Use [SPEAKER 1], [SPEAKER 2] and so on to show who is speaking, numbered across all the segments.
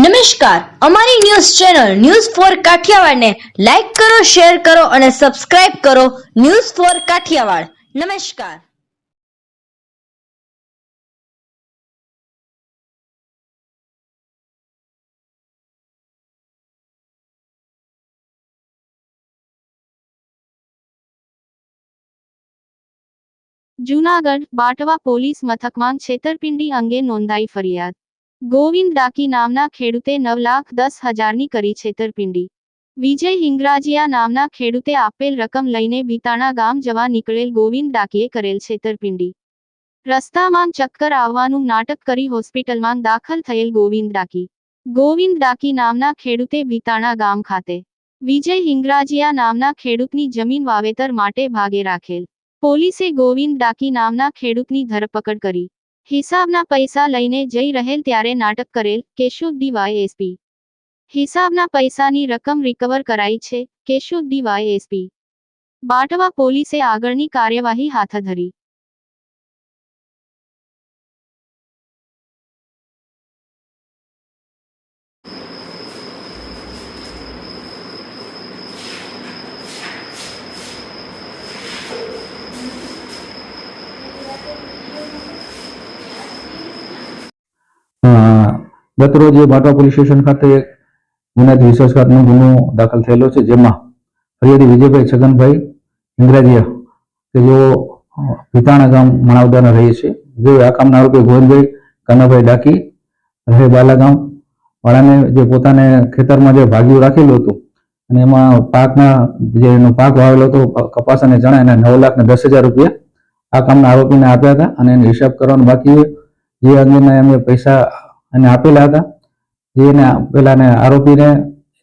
[SPEAKER 1] નમસ્કાર. અમારી news channel news four કાઠિયાવાડને લાઈક કરો, શેર કરો અને સબસ્ક્રાઇબ કરો ન્યૂઝ ફોર કાઠિયાવાડ. નમસ્કાર.
[SPEAKER 2] જૂનાગઢ બાટવા પોલીસ મથકમાં છેતરપિંડી અંગે નોંધાઈ ફરિયાદ. ગોવિંદ ડાકી નામના ખેડૂતે નવ લાખ દસ હજારની કરી છેતરપિંડી. વિજય હિંગરાજીયા નામના ખેડૂતે આપેલ રકમ લઈને વિતાણા ગામ જવા નીકળેલ ગોવિંદ ડાકીએ કરેલ છેતરપિંડી. રસ્તામાં ચક્કર આવવાનું નાટક કરી હોસ્પિટલમાં દાખલ થયેલ ગોવિંદ ડાકી ગોવિંદ ડાકી નામના ખેડૂતે વિતાણા ગામ ખાતે વિજય હિંગરાજીયા નામના ખેડૂતની જમીન વાવેતર માટે ભાગે રાખેલ. પોલીસે ગોવિંદ ડાકી નામના ખેડૂતની ધરપકડ કરી. હિસાબના પૈસા લઈને જઈ રહેલ ત્યારે નાટક કરેલ કેશોદ ડીવાયએસપી હિસાબના પૈસાની રકમ રિકવર કરાઈ છે કેશોદ ડીવાયએસપી બાટવા પોલીસે આગળની કાર્યવાહી હાથ ધરી.
[SPEAKER 3] ગત ભાટવા પોલીસ સ્ટેશન ખાતે ગુનાથી વિશ્વાસઘાતનો ગુનો દાખલ થયેલો છે, જેમાં ફરિયાદી વિજયભાઈ છગનભાઈ ઇન્દ્રાજીયા કે જેઓ ભીતાણા ગામ મણાવદાના રહીએ છે. જેઓ આ કામના આરોપી ગોવિંદભાઈ કાનાભાઈ ડાકી રહે બાલાગામ વાળાને જે પોતાને ખેતરમાં જે ભાગ્યું રાખેલું હતું, અને એમાં પાકના જે એનો પાક વાવેલો હતો, કપાસ અને ચણા, એના નવ લાખ ને દસ હજાર રૂપિયા આ કામના આરોપીને આપ્યા હતા, અને એનો હિસાબ કરવાનો બાકી જે અંગેના એમને પૈસા એને આપેલા હતા. જે એને પેલાને આરોપીને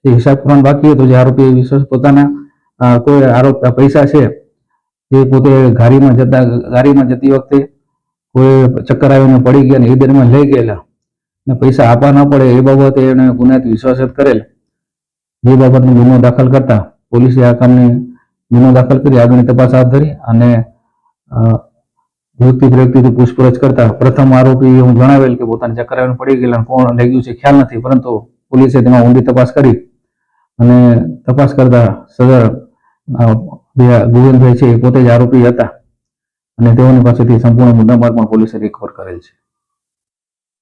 [SPEAKER 3] હિસાબ કરવાનું બાકી હતો, જે આરોપી વિશ્વાસ પોતાના કોઈ આરોપ પૈસા છે જે પોતે ગાડીમાં જતા, ગાડીમાં જતી વખતે કોઈ ચક્કર આવીને પડી ગયા ને એ દરમિયાન લઈ ગયેલા. ને પૈસા આપવા ન પડે એ બાબતે એને ગુનાહિત વિશ્વાસ કરેલ. જે બાબતનો ગુનો દાખલ કરતા પોલીસે આ કામની ગુનો દાખલ કરી, આગળની તપાસ હાથ ધરી અને વ્યક્તિ વ્યક્તિથી પૂછપરછ કરતા પ્રથમ આરોપી હું જણાવેલ કે પોતાની ચક્કર આવીને પડી ગયેલા કોણ લઈ ગયું છે ખ્યાલ નથી, પરંતુ પોલીસે તેમાં ઊંડી તપાસ કરી અને તપાસ કરતા સદર ગોવિંદભાઈ છે એ પોતે જ આરોપી હતા અને તેઓની પાસેથી સંપૂર્ણ મુદ્દામાલ પણ પોલીસે રિકવર કરેલ છે.